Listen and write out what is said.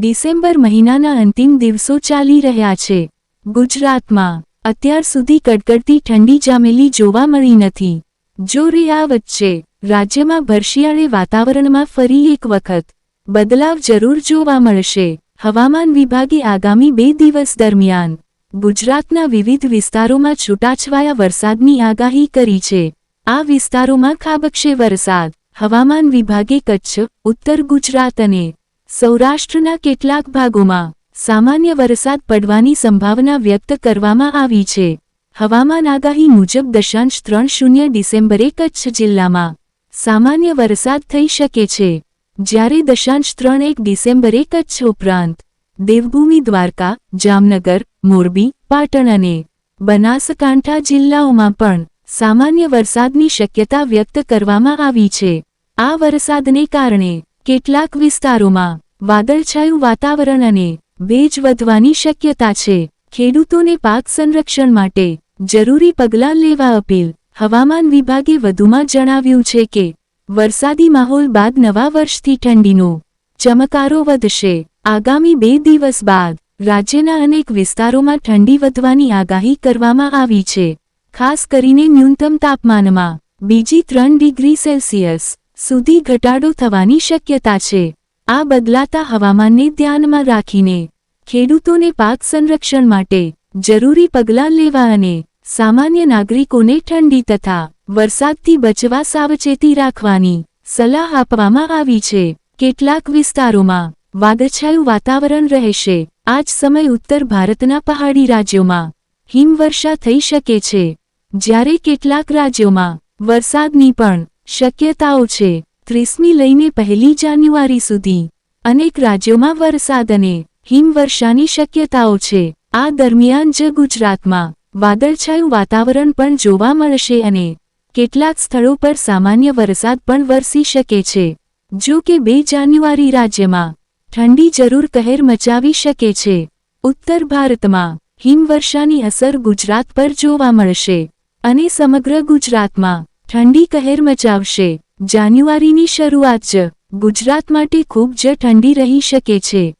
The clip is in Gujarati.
ડિસેમ્બર મહિનાના અંતિમ દિવસો ચાલી રહ્યા છે. ગુજરાતમાં અત્યાર સુધી કડકડતી ઠંડી જામેલી જોવા મળી નથી. જો રે આ વચ્ચે રાજ્યમાં ભરશિયાળે વાતાવરણમાં ફરી એક વખત બદલાવ જરૂર જોવા મળશે, હવામાન વિભાગે આગામી બે દિવસ દરમિયાન ગુજરાતના વિવિધ વિસ્તારોમાં છૂટાછવાયા વરસાદની આગાહી કરી છે. આ વિસ્તારોમાં ખાબકશે વરસાદ. હવામાન વિભાગે કચ્છ, ઉત્તર ગુજરાત અને સૌરાષ્ટ્રના કેટલાક ભાગોમાં સામાન્ય વરસાદ પડવાની સંભાવના વ્યક્ત કરવામાં આવી છે. હવામાન આગાહી મુજબ દશાંશ ત્રણ શૂન્ય ડિસેમ્બરે કચ્છ જિલ્લામાં સામાન્ય વરસાદ થઈ શકે છે. જ્યારે દશાંશ ત્રણ એક ડિસેમ્બરે કચ્છ ઉપરાંત દેવભૂમિ, દ્વારકા, જામનગર, મોરબી, પાટણ અને બનાસકાંઠા જિલ્લાઓમાં પણ સામાન્ય વરસાદની શક્યતા વ્યક્ત કરવામાં આવી છે. આ વરસાદને કારણે કેટલાક વિસ્તારોમાં વાદળછાયું વાતાવરણ અને ભેજ વધવાની શક્યતા છે. ખેડૂતોને પાક સંરક્ષણ માટે જરૂરી પગલાં લેવા અપીલ હવામાન વિભાગે વધુમાં જણાવ્યું છે કે, વરસાદી માહોલ બાદ નવા વર્ષથી ઠંડીનો ચમકારો વધશે. આગામી બે દિવસ બાદ રાજ્યના અનેક વિસ્તારોમાં ઠંડી વધવાની આગાહી કરવામાં આવી છે. ખાસ કરીને ન્યૂનતમ તાપમાનમાં બીજી ત્રણ ડિગ્રી સેલ્સિયસ સુધી ઘટાડો થવાની શક્યતા છે. આ બદલાતા હવામાનને ધ્યાનમાં રાખીને ખેડૂતોને પાક સંરક્ષણ માટે જરૂરી પગલાં લેવા અને સામાન્ય નાગરિકોને ઠંડી તથા વરસાદથી બચવા સાવચેતી રાખવાની સલાહ આપવામાં આવી છે. કેટલાક વિસ્તારોમાં વાદળછાયું વાતાવરણ રહેશે. આ જ સમય ઉત્તર ભારતના પહાડી રાજ્યોમાં હિમવર્ષા થઈ શકે છે. જ્યારે કેટલાક રાજ્યોમાં વરસાદની પણ શક્યતાઓ છે. ત્રીસમી લઈને પહેલી જાન્યુઆરી સુધી. અનેક રાજ્યોમાં વરસાદ અને હિમવર્ષાની શક્યતાઓ છે. આ દરમિયાન જ ગુજરાતમાં વાદળછાયું વાતાવરણ પણ જોવા મળશે અને કેટલાક સ્થળો પર સામાન્ય વરસાદ પણ વરસી શકે છે. જો કે બે જાન્યુઆરી રાજ્યમાં ઠંડી જરૂર કહેર મચાવી શકે છે. ઉત્તર ભારતમાં હિમવર્ષાની અસર ગુજરાત પર જોવા મળશે અને સમગ્ર ગુજરાતમાં ઠંડી કહેર મચાવશે. જાન્યુઆરીની શરૂઆત જ ગુજરાત માટે ખૂબ જ ઠંડી રહી શકે છે.